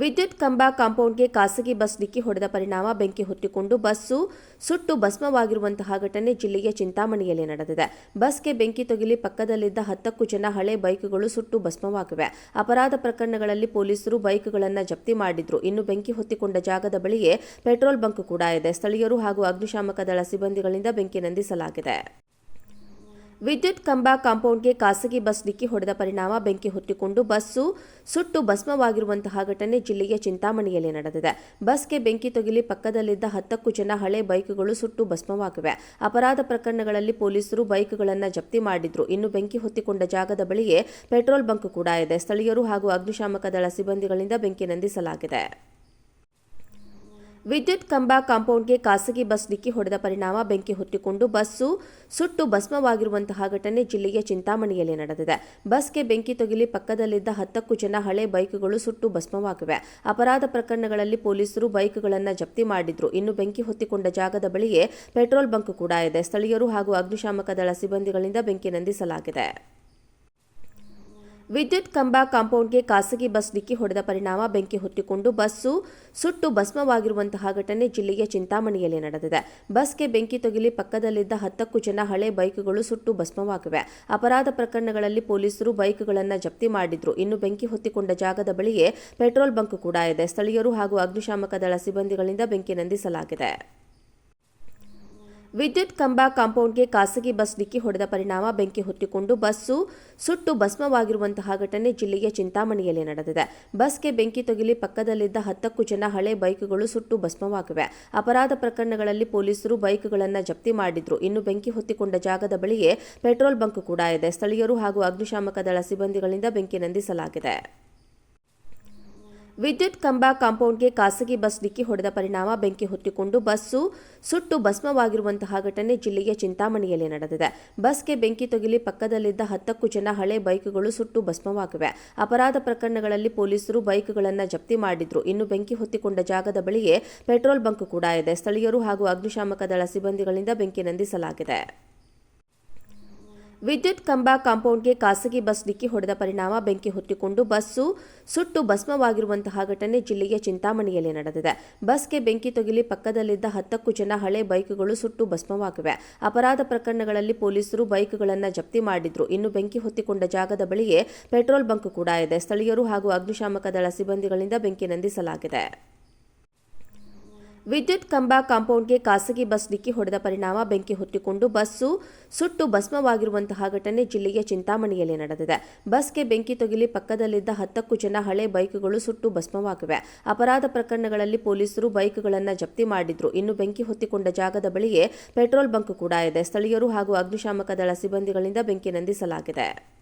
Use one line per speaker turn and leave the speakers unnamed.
ವಿದ್ಯುತ್ ಕಂಬ ಕಾಂಪೌಂಡ್ಗೆ ಖಾಸಗಿ ಬಸ್ ಡಿಕ್ಕಿ ಹೊಡೆದ ಪರಿಣಾಮ ಬೆಂಕಿ ಹೊತ್ತಿಕೊಂಡು ಬಸ್ಸು ಸುಟ್ಟು ಭಸ್ಮವಾಗಿರುವಂತಹ ಘಟನೆ ಜಿಲ್ಲೆಯ ಚಿಂತಾಮಣಿಯಲ್ಲಿ ನಡೆದಿದೆ. ಬಸ್ಗೆ ಬೆಂಕಿ ತಗುಲಿ ಪಕ್ಕದಲ್ಲಿದ್ದ ಹತ್ತಕ್ಕೂ ಜನ ಹಳೆ ಬೈಕ್ಗಳು ಸುಟ್ಟು ಭಸ್ಮವಾಗಿವೆ. ಅಪರಾಧ ಪ್ರಕರಣಗಳಲ್ಲಿ ಪೊಲೀಸರು ಬೈಕ್ಗಳನ್ನು ಜಪ್ತಿ ಮಾಡಿದ್ರು. ಇನ್ನು ಬೆಂಕಿ ಹೊತ್ತಿಕೊಂಡ ಜಾಗದ ಬಳಿಯೇ ಪೆಟ್ರೋಲ್ ಬಂಕ್ ಕೂಡ ಇದೆ. ಸ್ಥಳೀಯರು ಹಾಗೂ ಅಗ್ನಿಶಾಮಕ ದಳ ಸಿಬ್ಬಂದಿಗಳಿಂದ ಬೆಂಕಿ ನಂದಿಸಲಾಗಿದೆ. ವಿದ್ಯುತ್ ಕಂಬ ಕಾಂಪೌಂಡ್ಗೆ ಖಾಸಗಿ ಬಸ್ ಡಿಕ್ಕಿ ಹೊಡೆದ ಪರಿಣಾಮ ಬೆಂಕಿ ಹೊತ್ತಿಕೊಂಡು ಬಸ್ಸು ಸುಟ್ಟು ಭಸ್ಮವಾಗಿರುವಂತಹ ಘಟನೆ ಜಿಲ್ಲೆಯ ಚಿಂತಾಮಣಿಯಲ್ಲಿ ನಡೆದಿದೆ. ಬಸ್ಗೆ ಬೆಂಕಿ ತಗುಲಿ ಪಕ್ಕದಲ್ಲಿದ್ದ ಹತ್ತಕ್ಕೂ ಜನ ಹಳೆ ಬೈಕ್ಗಳು ಸುಟ್ಟು ಭಸ್ಮವಾಗಿವೆ. ಅಪರಾಧ ಪ್ರಕರಣಗಳಲ್ಲಿ ಪೊಲೀಸರು ಬೈಕ್ಗಳನ್ನು ಜಪ್ತಿ ಮಾಡಿದ್ರು. ಇನ್ನು ಬೆಂಕಿ ಹೊತ್ತಿಕೊಂಡ ಜಾಗದ ಬಳಿಯೇ ಪೆಟ್ರೋಲ್ ಬಂಕ್ ಕೂಡ ಇದೆ. ಸ್ಥಳೀಯರು ಹಾಗೂ ಅಗ್ನಿಶಾಮಕ ದಳ ಸಿಬ್ಬಂದಿಗಳಿಂದ ಬೆಂಕಿ ನಂದಿಸಲಾಗಿದೆ. ವಿದ್ಯುತ್ ಕಂಬ ಕಾಂಪೌಂಡ್ಗೆ ಖಾಸಗಿ ಬಸ್ ಡಿಕ್ಕಿ ಹೊಡೆದ ಪರಿಣಾಮ ಬೆಂಕಿ ಹೊತ್ತಿಕೊಂಡು ಬಸ್ಸು ಸುಟ್ಟು ಭಸ್ಮವಾಗಿರುವಂತಹ ಘಟನೆ ಜಿಲ್ಲೆಯ ಚಿಂತಾಮಣಿಯಲ್ಲಿ ನಡೆದಿದೆ. ಬಸ್ಗೆ ಬೆಂಕಿ ತಗುಲಿ ಪಕ್ಕದಲ್ಲಿದ್ದ ಹತ್ತಕ್ಕೂ ಜನ ಹಳೆ ಬೈಕ್ಗಳು ಸುಟ್ಟು ಭಸ್ಮವಾಗಿವೆ. ಅಪರಾಧ ಪ್ರಕರಣಗಳಲ್ಲಿ ಪೊಲೀಸರು ಬೈಕ್ಗಳನ್ನು ಜಪ್ತಿ ಮಾಡಿದ್ರು. ಇನ್ನು ಬೆಂಕಿ ಹೊತ್ತಿಕೊಂಡ ಜಾಗದ ಬಳಿಯೇ ಪೆಟ್ರೋಲ್ ಬಂಕ್ ಕೂಡ ಇದೆ. ಸ್ಥಳೀಯರು ಹಾಗೂ ಅಗ್ನಿಶಾಮಕ ದಳ ಸಿಬ್ಬಂದಿಗಳಿಂದ ಬೆಂಕಿ ನಂದಿಸಲಾಗಿದೆ. ವಿದ್ಯುತ್ ಕಂಬ ಕಾಂಪೌಂಡ್ಗೆ ಖಾಸಗಿ ಬಸ್ ಡಿಕ್ಕಿ ಹೊಡೆದ ಪರಿಣಾಮ ಬೆಂಕಿ ಹೊತ್ತಿಕೊಂಡು ಬಸ್ಸು ಸುಟ್ಟು ಭಸ್ಮವಾಗಿರುವಂತಹ ಘಟನೆ ಜಿಲ್ಲೆಯ ಚಿಂತಾಮಣಿಯಲ್ಲಿ ನಡೆದಿದೆ. ಬಸ್ಗೆ ಬೆಂಕಿ ತೊಗಿಲಿ ಪಕ್ಕದಲ್ಲಿದ್ದ ಹತ್ತಕ್ಕೂ ಜನ ಹಳೆ ಬೈಕ್ಗಳು ಸುಟ್ಟು ಭಸ್ಮವಾಗಿವೆ. ಅಪರಾಧ ಪ್ರಕರಣಗಳಲ್ಲಿ ಪೊಲೀಸರು ಬೈಕ್ಗಳನ್ನು ಜಪ್ತಿ ಮಾಡಿದ್ರು. ಇನ್ನು ಬೆಂಕಿ ಹೊತ್ತಿಕೊಂಡ ಜಾಗದ ಬಳಿಯೇ ಪೆಟ್ರೋಲ್ ಬಂಕ್ ಕೂಡ ಇದೆ. ಸ್ಥಳೀಯರು ಹಾಗೂ ಅಗ್ನಿಶಾಮಕ ದಳ ಸಿಬ್ಬಂದಿಗಳಿಂದ ಬೆಂಕಿ ನಂದಿಸಲಾಗಿದೆ. ವಿದ್ಯುತ್ ಕಂಬ ಕಾಂಪೌಂಡ್ಗೆ ಖಾಸಗಿ ಬಸ್ ಡಿಕ್ಕಿ ಹೊಡೆದ ಪರಿಣಾಮ ಬೆಂಕಿ ಹೊತ್ತಿಕೊಂಡು ಬಸ್ಸು ಸುಟ್ಟು ಭಸ್ಮವಾಗಿರುವಂತಹ ಘಟನೆ ಜಿಲ್ಲೆಯ ಚಿಂತಾಮಣಿಯಲ್ಲಿ ನಡೆದಿದೆ. ಬಸ್ಗೆ ಬೆಂಕಿ ತಗುಲಿ ಪಕ್ಕದಲ್ಲಿದ್ದ ಹತ್ತಕ್ಕೂ ಜನ ಹಳೆ ಬೈಕ್ಗಳು ಸುಟ್ಟು ಭಸ್ಮವಾಗಿವೆ. ಅಪರಾಧ ಪ್ರಕರಣಗಳಲ್ಲಿ ಪೊಲೀಸರು ಬೈಕ್ಗಳನ್ನು ಜಪ್ತಿ ಮಾಡಿದ್ರು. ಇನ್ನು ಬೆಂಕಿ ಹೊತ್ತಿಕೊಂಡ ಜಾಗದ ಬಳಿಯೇ ಪೆಟ್ರೋಲ್ ಬಂಕ್ ಕೂಡ ಇದೆ. ಸ್ಥಳೀಯರು ಹಾಗೂ ಅಗ್ನಿಶಾಮಕ ದಳ ಸಿಬ್ಬಂದಿಗಳಿಂದ ಬೆಂಕಿ ನಂದಿಸಲಾಗಿದೆ. ವಿದ್ಯುತ್ ಕಂಬ ಕಾಂಪೌಂಡ್ಗೆ ಖಾಸಗಿ ಬಸ್ ಡಿಕ್ಕಿ ಹೊಡೆದ ಪರಿಣಾಮ ಬೆಂಕಿ ಹೊತ್ತಿಕೊಂಡು ಬಸ್ಸು ಸುಟ್ಟು ಭಸ್ಮವಾಗಿರುವಂತಹ ಘಟನೆ ಜಿಲ್ಲೆಯ ಚಿಂತಾಮಣಿಯಲ್ಲಿ ನಡೆದಿದೆ. ಬಸ್ಗೆ ಬೆಂಕಿ ತಗುಲಿ ಪಕ್ಕದಲ್ಲಿದ್ದ ಹತ್ತಕ್ಕೂ ಜನ ಹಳೆ ಬೈಕ್ಗಳು ಸುಟ್ಟು ಭಸ್ಮವಾಗಿವೆ. ಅಪರಾಧ ಪ್ರಕರಣಗಳಲ್ಲಿ ಪೊಲೀಸರು ಬೈಕ್ಗಳನ್ನು ಜಪ್ತಿ ಮಾಡಿದ್ರು. ಇನ್ನು ಬೆಂಕಿ ಹೊತ್ತಿಕೊಂಡ ಜಾಗದ ಬಳಿಯೇ ಪೆಟ್ರೋಲ್ ಬಂಕ್ ಕೂಡ ಇದೆ. ಸ್ಥಳೀಯರು ಹಾಗೂ ಅಗ್ನಿಶಾಮಕ ದಳ ಸಿಬ್ಬಂದಿಗಳಿಂದ ಬೆಂಕಿ ನಂದಿಸಲಾಗಿದೆ. ವಿದ್ಯುತ್ ಕಂಬ ಕಾಂಪೌಂಡ್ಗೆ ಖಾಸಗಿ ಬಸ್ ಡಿಕ್ಕಿ ಹೊಡೆದ ಪರಿಣಾಮ ಬೆಂಕಿ ಹೊತ್ತಿಕೊಂಡು ಬಸ್ಸು ಸುಟ್ಟು ಭಸ್ಮವಾಗಿರುವಂತಹ ಘಟನೆ ಜಿಲ್ಲೆಯ ಚಿಂತಾಮಣಿಯಲ್ಲಿ ನಡೆದಿದೆ. ಬಸ್ಗೆ ಬೆಂಕಿ ತಗುಲಿ ಪಕ್ಕದಲ್ಲಿದ್ದ ಹತ್ತಕ್ಕೂ ಜನ ಹಳೆ ಬೈಕ್ಗಳು ಸುಟ್ಟು ಭಸ್ಮವಾಗಿವೆ. ಅಪರಾಧ ಪ್ರಕರಣಗಳಲ್ಲಿ ಪೊಲೀಸರು ಬೈಕ್ಗಳನ್ನು ಜಪ್ತಿ ಮಾಡಿದ್ರು. ಇನ್ನು ಬೆಂಕಿ ಹೊತ್ತಿಕೊಂಡ ಜಾಗದ ಬಳಿಯೇ ಪೆಟ್ರೋಲ್ ಬಂಕ್ ಕೂಡ ಇದೆ. ಸ್ಥಳೀಯರು ಹಾಗೂ ಅಗ್ನಿಶಾಮಕ ದಳ ಸಿಬ್ಬಂದಿಗಳಿಂದ ಬೆಂಕಿ ನಂದಿಸಲಾಗಿದೆ. ವಿದ್ಯುತ್ ಕಂಬ ಕಾಂಪೌಂಡ್ಗೆ ಖಾಸಗಿ ಬಸ್ ಡಿಕ್ಕಿ ಹೊಡೆದ ಪರಿಣಾಮ ಬೆಂಕಿ ಹೊತ್ತಿಕೊಂಡು ಬಸ್ಸು ಸುಟ್ಟು ಭಸ್ಮವಾಗಿರುವಂತಹ ಘಟನೆ ಜಿಲ್ಲೆಯ ಚಿಂತಾಮಣಿಯಲ್ಲಿ ನಡೆದಿದೆ. ಬಸ್ಗೆ ಬೆಂಕಿ ತಗುಲಿ ಪಕ್ಕದಲ್ಲಿದ್ದ ಹತ್ತಕ್ಕೂ ಜನ ಹಳೆ ಬೈಕ್ಗಳು ಸುಟ್ಟು ಭಸ್ಮವಾಗಿವೆ. ಅಪರಾಧ ಪ್ರಕರಣಗಳಲ್ಲಿ ಪೊಲೀಸರು ಬೈಕ್ಗಳನ್ನು ಜಪ್ತಿ ಮಾಡಿದ್ರು. ಇನ್ನು ಬೆಂಕಿ ಹೊತ್ತಿಕೊಂಡ ಜಾಗದ ಬಳಿಯೇ ಪೆಟ್ರೋಲ್ ಬಂಕ್ ಕೂಡ ಇದೆ. ಸ್ಥಳೀಯರು ಹಾಗೂ ಅಗ್ನಿಶಾಮಕ ದಳ ಸಿಬ್ಬಂದಿಗಳಿಂದ ಬೆಂಕಿ ನಂದಿಸಲಾಗಿದೆ.